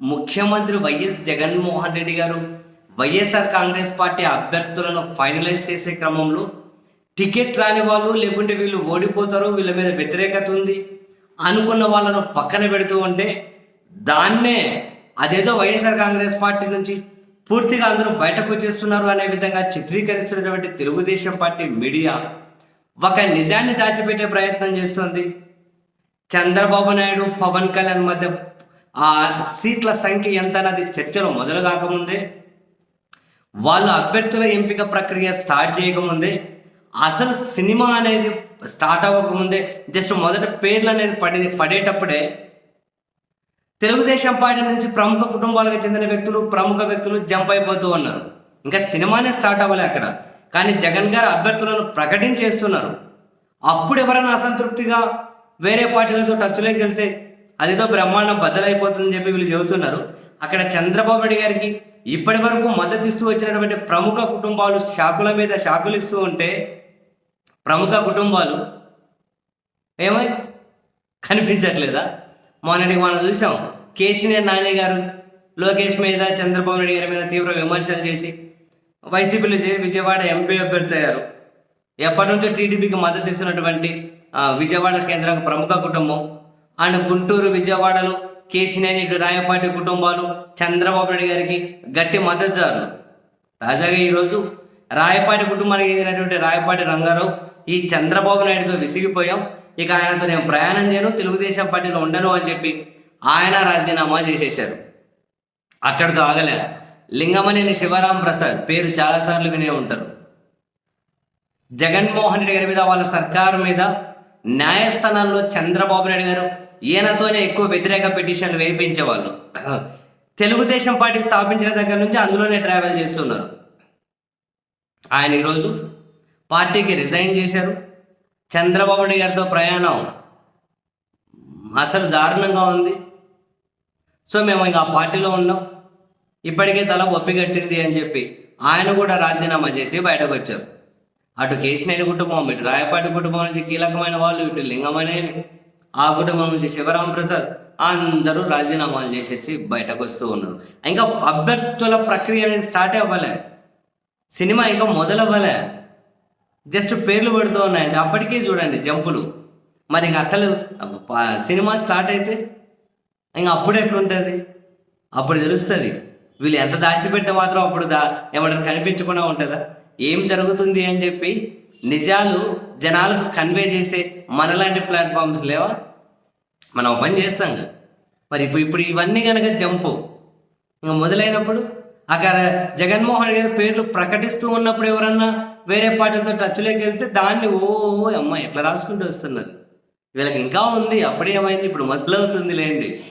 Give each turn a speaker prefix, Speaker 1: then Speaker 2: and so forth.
Speaker 1: ముఖ్యమంత్రి వైఎస్ జగన్మోహన్ రెడ్డి గారు వైఎస్ఆర్ కాంగ్రెస్ పార్టీ అభ్యర్థులను ఫైనలైజ్ చేసే క్రమంలో టికెట్ రాని వాళ్ళు లేకుంటే వీళ్ళు ఓడిపోతారు వీళ్ళ మీద వ్యతిరేకత ఉంది అనుకున్న వాళ్ళను పక్కన పెడుతూ ఉంటే దాన్నే అదేదో వైఎస్ఆర్ కాంగ్రెస్ పార్టీ నుంచి పూర్తిగా అందరూ బయటకు వచ్చేస్తున్నారు అనే విధంగా చిత్రీకరిస్తున్నటువంటి తెలుగుదేశం పార్టీ మీడియా ఒక నిజాన్ని దాచిపెట్టే ప్రయత్నం చేస్తుంది. చంద్రబాబు నాయుడు పవన్ కళ్యాణ్ మధ్య ఆ సీట్ల సంఖ్య ఎంత అన్నది చర్చలు మొదలు కాకముందే వాళ్ళు అభ్యర్థుల ఎంపిక ప్రక్రియ స్టార్ట్ చేయకముందే అసలు సినిమా అనేది స్టార్ట్ అవ్వకముందే జస్ట్ మొదట పేర్లు అనేది పడింది పడేటప్పుడే తెలుగుదేశం పార్టీ నుంచి ప్రముఖ కుటుంబాలకు చెందిన వ్యక్తులు ప్రముఖ వ్యక్తులు జంప్ అయిపోతూ ఉన్నారు. ఇంకా సినిమానే స్టార్ట్ అవ్వలే అక్కడ. కానీ జగన్ గారు అభ్యర్థులను ప్రకటించేస్తున్నారు. అప్పుడు ఎవరైనా అసంతృప్తిగా వేరే పార్టీలతో టచ్లోకి వెళ్తే అదేదో బ్రహ్మాండం బద్దలైపోతుందని చెప్పి వీళ్ళు చెబుతున్నారు. అక్కడ చంద్రబాబు నాయుడు గారికి ఇప్పటి వరకు మద్దతు ఇస్తూ వచ్చినటువంటి ప్రముఖ కుటుంబాలు షాకుల మీద షాకులు ఇస్తూ ఉంటే ప్రముఖ కుటుంబాలు ఏమై కనిపించట్లేదా? మొన్నటికి మనం చూసాం కేసీఆర్ నాని గారు లోకేష్ మీద చంద్రబాబు నాయుడు గారి మీద తీవ్ర విమర్శలు చేసి వైసీపీలో చేరి విజయవాడ ఎంపీ అభ్యర్థి అయ్యారు ఎప్పటి నుంచో టీడీపీకి మద్దతు ఇస్తున్నటువంటి విజయవాడ కేంద్రం ప్రముఖ కుటుంబం అండ్ గుంటూరు విజయవాడలో కేసీఆర్ ఇటు రాయపాటి కుటుంబాలు చంద్రబాబు నాయుడు గారికి గట్టి మద్దతుదారులు. తాజాగా ఈరోజు రాయపాటి కుటుంబానికి చెందినటువంటి రాయపాటి రంగారావు ఈ చంద్రబాబు నాయుడుతో విసిగిపోయాం. ఇక ఆయనతో నేను ప్రయాణం చేయను తెలుగుదేశం పార్టీలో ఉండను అని చెప్పి ఆయన రాజీనామా చేసేశారు. అక్కడితో ఆగలే. లింగమనేని శివరాం ప్రసాద్ పేరు చాలాసార్లు వినే ఉంటారు. జగన్మోహన్ రెడ్డి గారి మీద వాళ్ళ సర్కారు మీద న్యాయస్థానాల్లో చంద్రబాబు నాయుడు గారు ఈయనతోనే ఎక్కువ వ్యతిరేక పిటిషన్లు వేయించేవాళ్ళు తెలుగుదేశం పార్టీ స్థాపించిన దగ్గర నుంచి అందులోనే ట్రావెల్ చేస్తున్నారు. ఆయన ఈరోజు పార్టీకి రిజైన్ చేశారు. చంద్రబాబు నాయుడు గారితో ప్రయాణం అసలు దారుణంగా ఉంది. సో మేము ఇంకా ఆ పార్టీలో ఉన్నాం. ఇప్పటికే తల ఒప్పిగట్టింది అని చెప్పి ఆయన కూడా రాజీనామా చేసి బయటకు వచ్చారు. అటు కేశినేని కుటుంబం ఇటు రాయపాటి కుటుంబం నుంచి కీలకమైన వాళ్ళు ఇటు లింగమనే ఆ కుటుంబం నుంచి శివరాం ప్రసాద్ అందరూ రాజీనామాలు చేసేసి బయటకు వస్తూ ఉన్నారు. ఇంకా అభ్యర్థుల ప్రక్రియ అనేది స్టార్ట్ అవ్వలే. సినిమా ఇంకా మొదలవ్వలే. జస్ట్ పేర్లు పెడుతూ ఉన్నాయండి అప్పటికే చూడండి జంపులు. మరి ఇంక అసలు సినిమా స్టార్ట్ అయితే ఇంకా అప్పుడు ఎట్లుంటుంది? అప్పుడు తెలుస్తుంది. వీళ్ళు ఎంత దాచిపెడితే మాత్రం అప్పుడు దా ఏమంటారు కనిపించకుండా ఉంటుందా? ఏం జరుగుతుంది అని చెప్పి నిజాలు జనాలకు కన్వే చేసే మనలాంటి ప్లాట్ఫామ్స్ లేవా? మనం పని చేస్తాం కదా. మరి ఇప్పుడు ఇప్పుడు ఇవన్నీ కనుక జంపు ఇంకా మొదలైనప్పుడు అక్కడ జగన్మోహన్ గారి పేర్లు ప్రకటిస్తూ ఉన్నప్పుడు ఎవరన్నా వేరే పార్టీలతో టచ్లోకి వెళ్తే దాన్ని ఓ అమ్మ ఎట్లా రాసుకుంటూ వస్తున్నారు? వీళ్ళకి ఇంకా ఉంది అప్పుడేమైంది ఇప్పుడు మొదలవుతుంది లేండి.